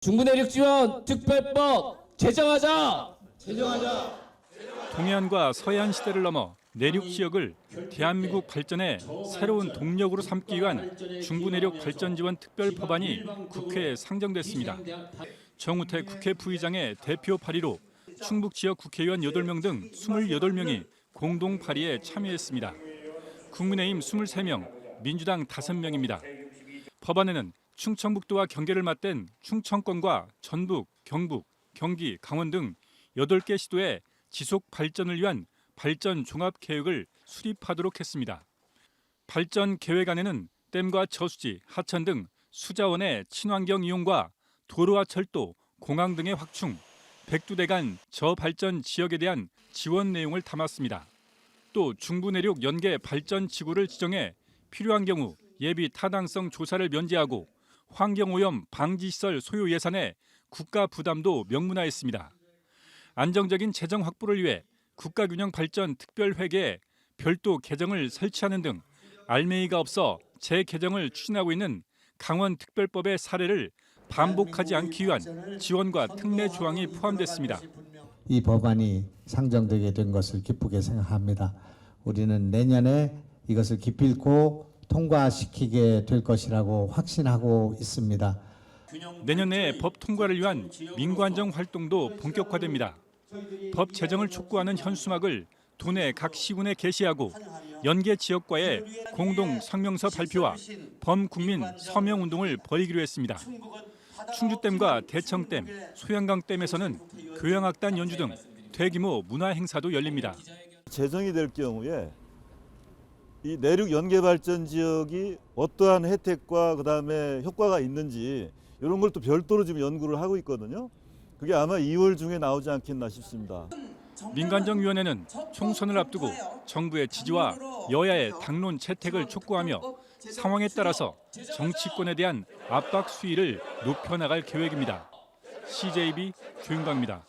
중부내륙 지원 특별법 제정하자. 동해안과 서해안 시대를 넘어 내륙 지역을 대한민국 발전의 새로운 동력으로 삼기 위한 중부내륙 발전 지원 특별 법안이 국회에 상정됐습니다. 정우택 국회 부의장의 대표 발의로 충북 지역 국회의원 8명 등 28명이 공동 발의에 참여했습니다. 국민의힘 23명, 민주당 5명입니다. 법안에는 충청북도와 경계를 맞댄 충청권과 전북, 경북, 경기, 강원 등 8개 시도의 지속 발전을 위한 발전 종합 계획을 수립하도록 했습니다. 발전 계획 안에는 댐과 저수지, 하천 등 수자원의 친환경 이용과 도로와 철도, 공항 등의 확충, 백두대 간 저발전 지역에 대한 지원 내용을 담았습니다. 또 중부 내륙 연계 발전 지구를 지정해 필요한 경우 예비 타당성 조사를 면제하고 환경 오염 방지 시설 소요 예산에 국가 부담도 명문화했습니다. 안정적인 재정 확보를 위해 국가균형 발전 특별회계에 별도 계정을 설치하는 등 알맹이가 없어 재개정을 추진하고 있는 강원 특별법의 사례를 반복하지 않기 위한 지원과 특례 조항이 포함됐습니다. 이 법안이 상정되게 된 것을 기쁘게 생각합니다. 우리는 내년에 이것을 기필코 통과시키게 될 것이라고 확신하고 있습니다. 내년 내법 통과를 위한 민관정 활동도 본격화됩니다. 법 제정을 촉구하는 현수막을 도내 각 시군에 게시하고 연계 지역과의 공동 성명서 발표와 범국민 서명 운동을 벌이기로 했습니다. 충주댐과 대청댐, 소양강댐에서는 교향악단 연주 등 대규모 문화 행사도 열립니다. 제정이 될 경우에 이 내륙 연계 발전 지역이 어떠한 혜택과 그다음에 효과가 있는지 이런 걸 또 별도로 지금 연구를 하고 있거든요. 그게 아마 2월 중에 나오지 않겠나 싶습니다. 민관정위원회는 총선을 앞두고 정부의 지지와 여야의 당론 채택을 촉구하며 상황에 따라서 정치권에 대한 압박 수위를 높여나갈 계획입니다. CJB 조윤광입니다.